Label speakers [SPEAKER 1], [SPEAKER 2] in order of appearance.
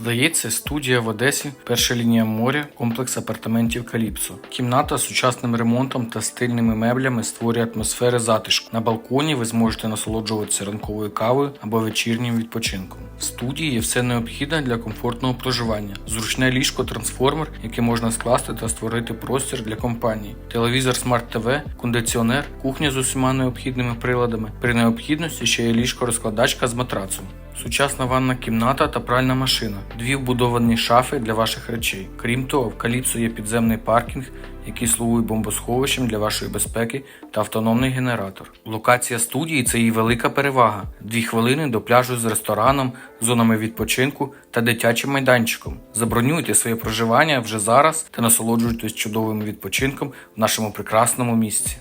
[SPEAKER 1] Здається, студія в Одесі, перша лінія моря, комплекс апартаментів Каліпсо. Кімната з сучасним ремонтом та стильними меблями створює атмосфери затишку. На балконі ви зможете насолоджуватися ранковою кавою або вечірнім відпочинком. В студії є все необхідне для комфортного проживання: зручне ліжко трансформер, яке можна скласти та створити простір для компанії, телевізор Smart TV, кондиціонер, кухня з усіма необхідними приладами. При необхідності ще є ліжко-розкладачка з матрацом. Сучасна ванна кімната та пральна машина, дві вбудовані шафи для ваших речей. Крім того, в Каліпсо є підземний паркінг, який слугує бомбосховищем для вашої безпеки та автономний генератор. Локація студії це її велика перевага: дві хвилини до пляжу з рестораном, зонами відпочинку та дитячим майданчиком. Забронюйте своє проживання вже зараз та насолоджуйтесь чудовим відпочинком в нашому прекрасному місці.